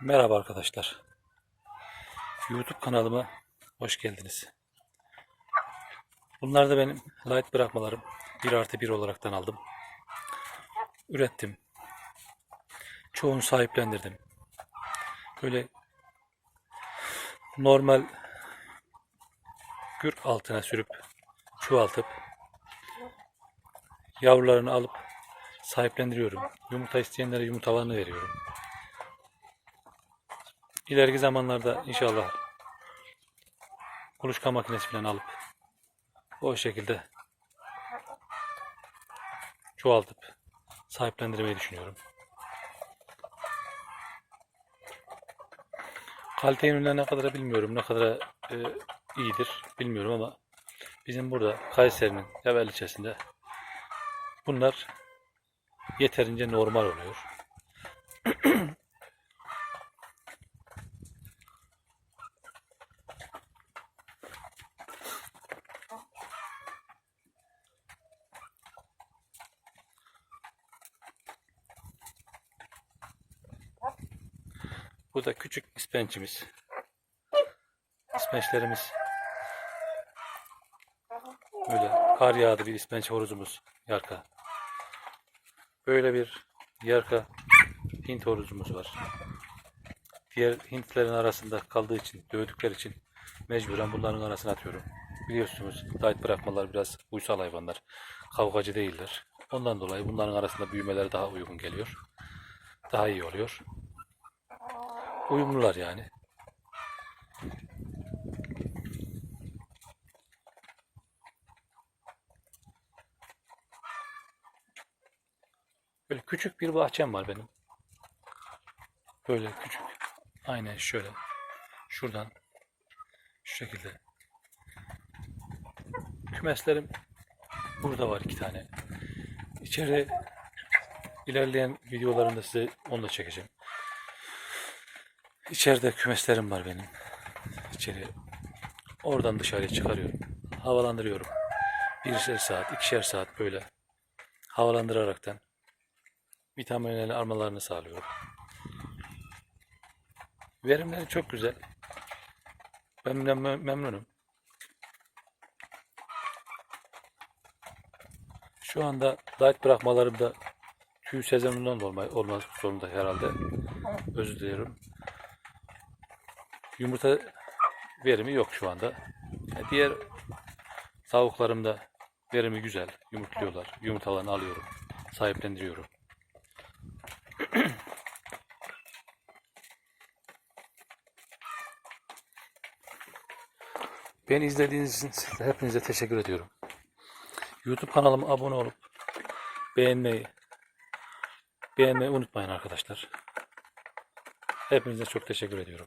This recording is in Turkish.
Merhaba arkadaşlar. YouTube kanalıma hoş geldiniz. Bunlar da benim light bırakmalarım. 1 artı 1 olaraktan aldım. Ürettim. Çoğunu sahiplendirdim. Böyle normal gür altına sürüp çoğaltıp yavrularını alıp sahiplendiriyorum. Yumurta isteyenlere yumurtalarını veriyorum. İleriki zamanlarda inşallah kuluçka makinesi falan alıp o şekilde çoğaltıp sahiplendirmeyi düşünüyorum. Kalite ürünler ne kadar bilmiyorum, ne kadar e, iyidir bilmiyorum ama bizim burada Kayseri'nin Yavel ilçesinde bunlar yeterince normal oluyor. Bu da küçük ispençimiz. İspençlerimiz böyle kar yağdı bir ispenç horozumuz yarka. Böyle bir yarka Hint horozumuz var. Diğer Hintlerin arasında kaldığı için, dövdükleri için mecburen bunların arasına atıyorum. Biliyorsunuz light bırakmalar biraz uysal hayvanlar. Kavgacı değiller. Ondan dolayı bunların arasında büyümeleri daha uygun geliyor. Daha iyi oluyor. Uyumlular yani. Böyle küçük bir bahçem var benim. Böyle küçük. Aynen şöyle. Şuradan. Şu şekilde. Kümeslerim burada var iki tane. İçeri ilerleyen videolarımda size onu da çekeceğim. İçeride kümeslerim var benim. İçeri. Oradan dışarıya çıkarıyorum. Havalandırıyorum. Birişer saat, ikişer saat böyle havalandıraraktan vitaminleri almalarını sağlıyorum. Verimleri çok güzel. Ben mem- memnunum. Şu anda light bırakmalarım da tüy sezonundan da olma, olmaz zorunda herhalde. Özür diliyorum. Yumurta verimi yok şu anda. E, Diğer tavuklarım da verimi güzel. Yumurtluyorlar. Yumurtalarını alıyorum. Sahiplendiriyorum. Beni izlediğiniz için hepinize teşekkür ediyorum. YouTube kanalıma abone olup beğenmeyi beğenmeyi unutmayın arkadaşlar. Hepinize çok teşekkür ediyorum.